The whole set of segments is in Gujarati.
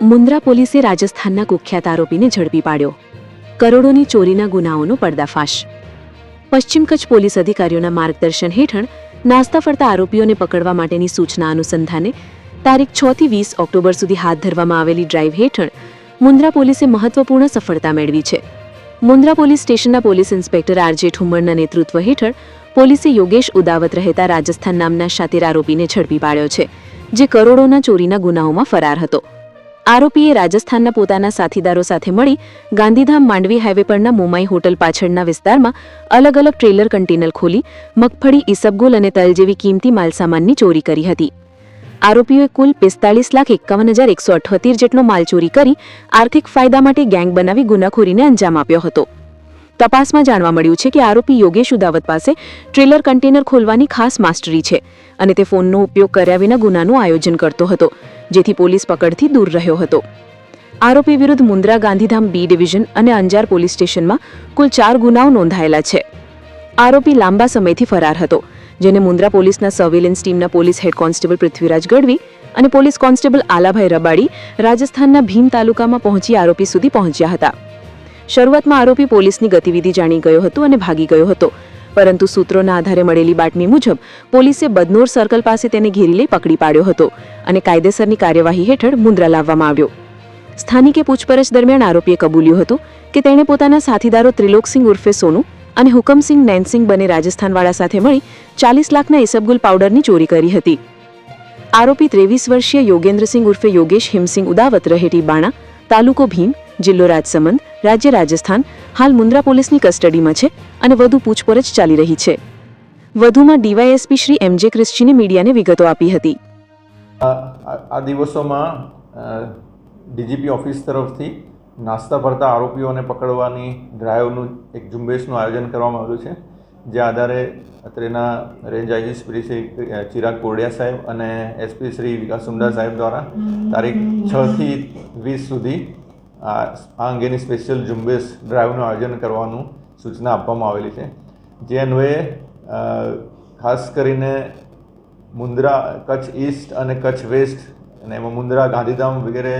મુન્દ્રા પોલીસે રાજસ્થાનના કુખ્યાત આરોપીને ઝડપી પાડ્યો. કરોડોની ચોરીના ગુનાઓનો પર્દાફાશ. પશ્ચિમ કચ્છ પોલીસ અધિકારીઓના માર્ગદર્શન હેઠળ નાસ્તા ફરતા આરોપીઓને પકડવા માટેની સૂચના અનુસંધાને તારીખ છ થી વીસ ઓક્ટોબર સુધી હાથ ધરવામાં આવેલી ડ્રાઈવ હેઠળ મુન્દ્રા પોલીસે મહત્વપૂર્ણ સફળતા મેળવી છે. મુન્દ્રા પોલીસ સ્ટેશનના પોલીસ ઇન્સ્પેક્ટર આરજે ઠુમ્મરના નેતૃત્વ હેઠળ પોલીસે યોગેશ ઉદાવત રહેતા રાજસ્થાન નામના શાતિર આરોપીને ઝડપી પાડ્યો છે, જે કરોડોના ચોરીના ગુનાઓમાં ફરાર હતો. આરોપીએ રાજસ્થાનના પોતાના સાથીદારો સાથે મળી ગાંધીધામ માંડવી હાઈવે પરના મોમાઈ હોટલ પાછળના વિસ્તારમાં અલગ અલગ ટ્રેલર કન્ટેનર ખોલી મગફળી, ઈસબગુલ અને તલ જેવી કિંમતી માલસામાનની ચોરી કરી હતી. આરોપીઓએ કુલ પિસ્તાલીસ લાખ એકાવન હજાર એકસો અઠોતેર જેટલો માલ ચોરી કરી આર્થિક ફાયદા માટે ગેંગ બનાવી ગુનાખોરીને અંજામ આપ્યો હતો. તપાસમાં જાણવા મળ્યું છે કે આરોપી યોગેશ ઉદાવત પાસે ટ્રેલર કન્ટેનર ખોલવાની ખાસ માસ્ટરી છે અને તે ફોનનો ઉપયોગ કર્યા વિના ગુનાનું આયોજન કરતો હતો, જેથી પોલીસ પકડથી દૂર રહ્યો હતો. આરોપી વિરુદ્ધ મુન્દ્રા ગાંધીધામ બી ડિવિઝન અને અંજાર પોલીસ સ્ટેશનમાં કુલ ચાર ગુનાઓ નોંધાયેલા છે. આરોપી લાંબા સમયથી ફરાર હતો, જેને મુન્દ્રા પોલીસના સર્વેલન્સ ટીમના police head constable Prithviraj Gadhvi અને પોલીસ કોન્સ્ટેબલ આલાભાઈ રબાડી રાજસ્થાનના ભીમ તાલુકામાં પહોંચી આરોપી સુધી પહોંચ્યા હતા. શરૂઆતમાં આરોપી પોલીસની ગતિવિધિ જાણી ગયો હતો અને ભાગી ગયો હતો. પરંતુ સૂત્રોના આધારે મળેલી બાતમી મુજબ, પોલીસે બદનોર સર્કલ પાસે તેને ઘેરી લઈ પકડી પાડ્યો હતો અને કાયદેસરની કાર્યવાહી હેઠળ મુંદ્રા લાવવામાં આવ્યો. સ્થાનિકે પૂછપરછ દરમિયાન આરોપીએ કબૂલ્યું હતું કે તેણે પોતાના સાથીદારો ત્રિલોકસિંહ ઉર્ફે સોનુ અને હુકમસિંહ નૈનસિંહ બને રાજસ્થાનવાળા સાથે મળી ચાલીસ લાખના ઇસબગુલ પાવડરની ચોરી કરી હતી. આરોપી ત્રેવીસ વર્ષીય યોગેન્દ્રસિંહ ઉર્ફે યોગેશ હિમસિંહ ઉદાવત રહેટી બાણા, તાલુકો ભીમ જિલ્લો રાજસમંદ, રાજ્ય રાજસ્થાન, હાલ મુન્દ્રા પોલીસની કસ્ટડીમાં છે અને વધુ પૂછપરછ ચાલી રહી છે. વધુમાં ડીવાયએસપી શ્રી એમજે ક્રિશ્ચીને મીડિયાને વિગતો આપી હતી. આ દિવસોમાં ડીજીપી ઓફિસ તરફથી નાસ્તા ભરતા આરોપીઓને પકડવાની ડ્રાઈવનું એક ઝુંબેશનું આયોજન કરવામાં આવ્યું છે. જે આધારે અત્રેના રેન્જ આઈજી શ્રી શ્રી ચિરાગ કોડિયા સાહેબ અને એસપી શ્રી વિકાસ સુંદર સાહેબ દ્વારા તારીખ છથી વીસ સુધી આ અંગેની સ્પેશિયલ ઝુંબેશ ડ્રાઈવનું આયોજન કરવાનું સૂચના આપવામાં આવેલી છે. જે અન્વયે ખાસ કરીને મુન્દ્રા કચ્છ ઈસ્ટ અને કચ્છ વેસ્ટ અને એમાં મુન્દ્રા, ગાંધીધામ વગેરે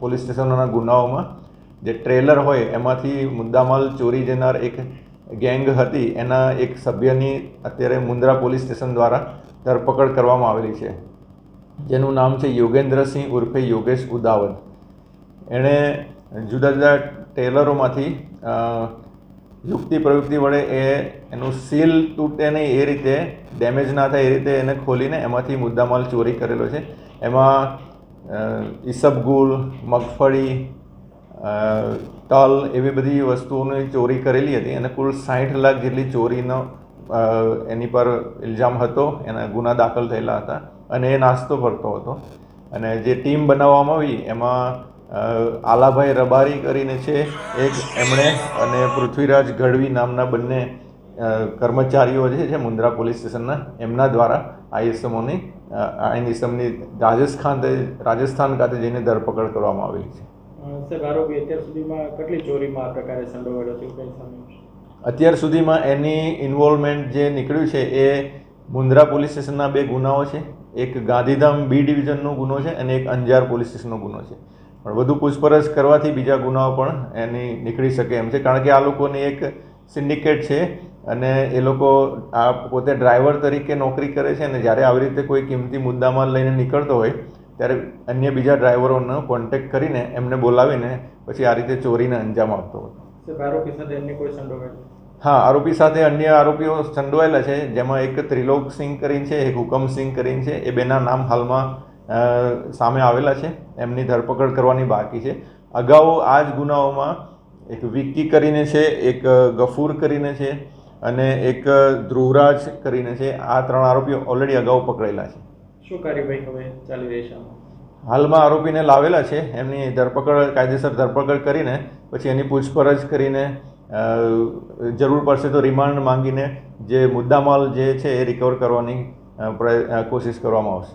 પોલીસ સ્ટેશનોના ગુનાઓમાં જે ટ્રેલર હોય એમાંથી મુદ્દામાલ ચોરી જનાર એક ગેંગ હતી, એના એક સભ્યની અત્યારે મુન્દ્રા પોલીસ સ્ટેશન દ્વારા ધરપકડ કરવામાં આવેલી છે. જેનું નામ છે યોગેન્દ્રસિંહ ઉર્ફે યોગેશ ઉદાવત. એણે જુદા જુદા ટેલરોમાંથી યુક્તિ પ્રયુક્તિ વડે એ એનું સીલ તૂટે નહીં, એ રીતે, ડેમેજ ના થાય એ રીતે એને ખોલીને એમાંથી મુદ્દામાલ ચોરી કરેલો છે. એમાં ઈસબગુલ મગફળી તલ એવી બધી વસ્તુઓની ચોરી કરેલી હતી. અને કુલ સાઠ લાખ જેટલી ચોરીનો એની પર ઇલ્ઝામ હતો, એના ગુના દાખલ થયેલા હતા. અને એ નાસ્તો ફરતો હતો. અને જે ટીમ બનાવવામાં આવી, એમાં આલાભાઈ રબારી કરીને છે એક એમણે અને પૃથ્વીરાજ ગઢવી નામના બંને કર્મચારીઓ જે છે મુન્દ્રા પોલીસ સ્ટેશનના એમના દ્વારા આઈએસએમઓની ઇસમોની અ, આ ઇસમની રાજસ્થાન રાજસ્થાન ખાતે જઈને ધરપકડ કરવામાં આવેલી છે. સાહેબ આરોપી અત્યાર સુધીમાં કેટલી ચોરીમાં આ પ્રકારે સંડોવાયેલો છે એવું કંઈ સામે આવ્યું છે? અત્યાર સુધીમાં એની ઇન્વોલ્વમેન્ટ જે નીકળ્યું છે એ મુન્દ્રા પોલીસ સ્ટેશનના બે ગુનાઓ છે. એક ગાંધીધામ બી ડિવિઝનનો ગુનો છે અને એક અંજાર પોલીસ સ્ટેશનનો ગુનો છે. પણ વધુ પૂછપરછ કરવાથી બીજા ગુનાઓ પણ એની નીકળી શકે એમ છે. કારણ કે આ લોકોની એક સિન્ડિકેટ છે અને એ લોકો આ પોતે ડ્રાઈવર તરીકે નોકરી કરે છે અને જ્યારે આવી રીતે કોઈ કિંમતી મુદ્દામાં લઈને નીકળતો હોય ત્યારે અન્ય બીજા ડ્રાઈવરોનો કોન્ટેક્ટ કરીને એમને બોલાવીને પછી આ રીતે ચોરીને અંજામ આપતો હોય. હા આરોપી સાથે અન્ય આરોપીઓ સંડોવાયેલા છે. જેમાં એક ત્રિલોક સિંહ કરીને છે એક હુકમ સિંહ કરીને છે. એ બેના નામ હાલમાં સામે આવેલા છે. એમની ધરપકડ કરવાની બાકી છે. અગાઉ આ જ ગુનાઓમાં એક વિક્કી કરીને છે એક ગફૂર કરીને છે અને એક ધ્રુવરાજ કરીને છે. આ ત્રણ આરોપીઓ ઓલરેડી અગાઉ પકડેલા છે. શું કાર્યવાહી હવે ચાલી રહી છે? હાલમાં આરોપીને લાવેલા છે. એમની ધરપકડ કાયદેસર ધરપકડ કરીને પછી એની પૂછપરછ કરીને જરૂર પડશે તો રિમાન્ડ માંગીને જે મુદ્દામાલ જે છે એ રિકવર કરવાની કોશિશ કરવામાં આવશે.